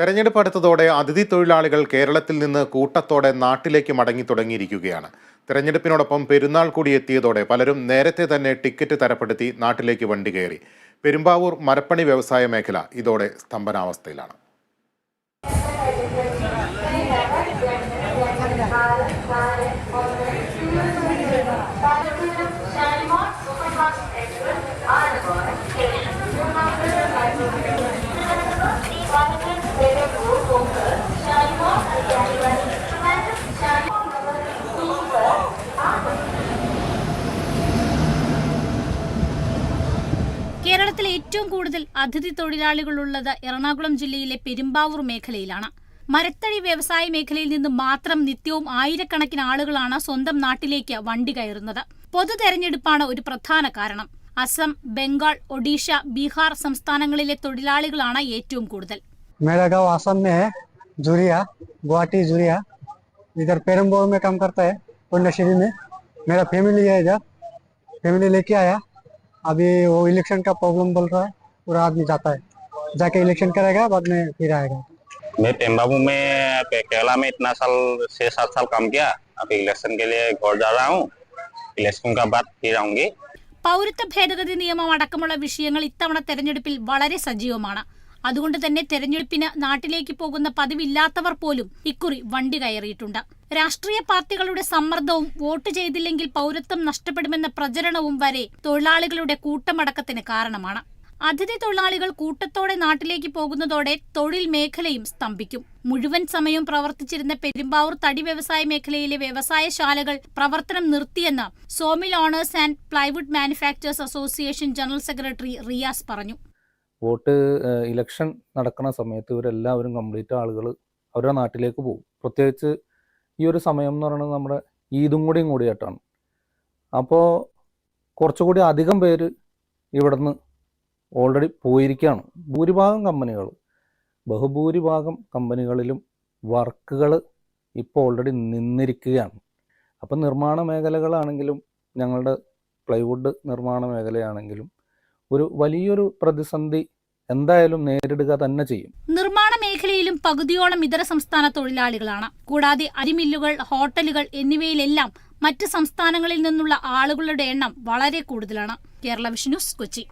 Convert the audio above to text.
തെരഞ്ഞെടുപ്പ് അടുത്തതോടെ അതിഥി തൊഴിലാളികൾ കേരളത്തിൽ നിന്ന് കൂട്ടത്തോടെ നാട്ടിലേക്ക് മടങ്ങി തുടങ്ങിയിരിക്കുകയാണ്. തെരഞ്ഞെടുപ്പിനോടൊപ്പം പെരുന്നാൾ കൂടി എത്തിയതോടെ പലരും നേരത്തെ തന്നെ ടിക്കറ്റ് തരപ്പെടുത്തി നാട്ടിലേക്ക് വണ്ടി കയറി. പെരുമ്പാവൂർ മരപ്പണി വ്യവസായ മേഖല ഇതോടെ സ്തംഭനാവസ്ഥയിലാണ്. കേരളത്തിൽ ഏറ്റവും കൂടുതൽ അതിഥി തൊഴിലാളികളുള്ളത് എറണാകുളം ജില്ലയിലെ പെരുമ്പാവൂർ മേഖലയിലാണ് മരത്തടി വ്യവസായ മേഖലയിൽ നിന്ന് മാത്രം നിത്യവും ആയിരക്കണക്കിന് ആളുകളാണ് സ്വന്തം നാട്ടിലേക്ക് വണ്ടി കയറുന്നത് പൊതു തെരഞ്ഞെടുപ്പാണ് ഒരു പ്രധാന കാരണം അസം ബംഗാൾ ഒഡീഷ ബീഹാർ സംസ്ഥാനങ്ങളിലെ തൊഴിലാളികളാണ് ഏറ്റവും കൂടുതൽ मेरा गांव आसम में है जुरिया गुवाहाटी जुरिया इधर पेरम्बोर में काम करता है पुण्यश्री में मेरा फैमिली है इधर फैमिली लेके आया अभी वो इलेक्शन का प्रॉब्लम बोल रहा है पूरा आदमी जाता है जाके इलेक्शन करेगा बाद में फिर आएगा मैं पेम्बाबू में पे- केरला में इतना साल छह सात साल काम किया अभी इलेक्शन के लिए घर जा रहा हूँ इलेक्शन का बाद फिर आऊंगी പൗരത്വ ഭേദഗതി നിയമം അടക്കമുള്ള വിഷയങ്ങൾ ഇത്തവണ തെരഞ്ഞെടുപ്പിൽ വളരെ സജീവമാണ് അതുകൊണ്ട് തന്നെ തെരഞ്ഞെടുപ്പിന് നാട്ടിലേക്ക് പോകുന്ന പതിവില്ലാത്തവർ പോലും ഇക്കുറി വണ്ടി കയറിയിട്ടുണ്ട്. രാഷ്ട്രീയ പാർട്ടികളുടെ സമ്മർദ്ദവും വോട്ട് ചെയ്തില്ലെങ്കിൽ പൗരത്വം നഷ്ടപ്പെടുമെന്ന പ്രചരണവും വരെ തൊഴിലാളികളുടെ കൂട്ടമടക്കത്തിന് കാരണമാണ്. അതിഥി തൊഴിലാളികൾ കൂട്ടത്തോടെ നാട്ടിലേക്ക് പോകുന്നതോടെ തൊഴിൽ മേഖലയും സ്തംഭിക്കും. മുഴുവൻ സമയം പ്രവർത്തിച്ചിരുന്ന പെരുമ്പാവൂർ തടി വ്യവസായ മേഖലയിലെ വ്യവസായശാലകൾ പ്രവർത്തനം നിർത്തിയെന്ന് sawmill owners and plywood manufacturers association general secretary Riyas പറഞ്ഞു. വോട്ട് ഇലക്ഷൻ നടക്കുന്ന സമയത്ത് ഇവരെല്ലാവരും കംപ്ലീറ്റ് ആളുകൾ അവരുടെ നാട്ടിലേക്ക് പോകും. പ്രത്യേകിച്ച് ഈ ഒരു സമയം എന്ന് പറയുന്നത് നമ്മുടെ ഈദും കൂടിയും കൂടിയായിട്ടാണ്. അപ്പോൾ കുറച്ചുകൂടി അധികം പേര് ഇവിടുന്ന് ഓൾറെഡി പോയിരിക്കുകയാണ്. ഭൂരിഭാഗം കമ്പനികൾ ബഹുഭൂരിഭാഗം കമ്പനികളിലും വർക്കുകൾ ഇപ്പോൾ ഓൾറെഡി നിന്നിരിക്കുകയാണ്. അപ്പം നിർമ്മാണ മേഖലകളാണെങ്കിലും ഞങ്ങളുടെ പ്ലൈവുഡ് നിർമ്മാണ മേഖലയാണെങ്കിലും ഒരു വലിയൊരു പ്രതിസന്ധി എന്തായാലും നേരിടുക തന്നെ ചെയ്യും. നിർമ്മാണ മേഖലയിലും പകുതിയോളം ഇതര സംസ്ഥാന തൊഴിലാളികളാണ്. കൂടാതെ അരിമില്ലുകൾ ഹോട്ടലുകൾ എന്നിവയിലെല്ലാം മറ്റ് സംസ്ഥാനങ്ങളിൽ നിന്നുള്ള ആളുകളുടെ എണ്ണം വളരെ കൂടുതലാണ്. കേരള വിഷ്ണുസ് കൊച്ചി.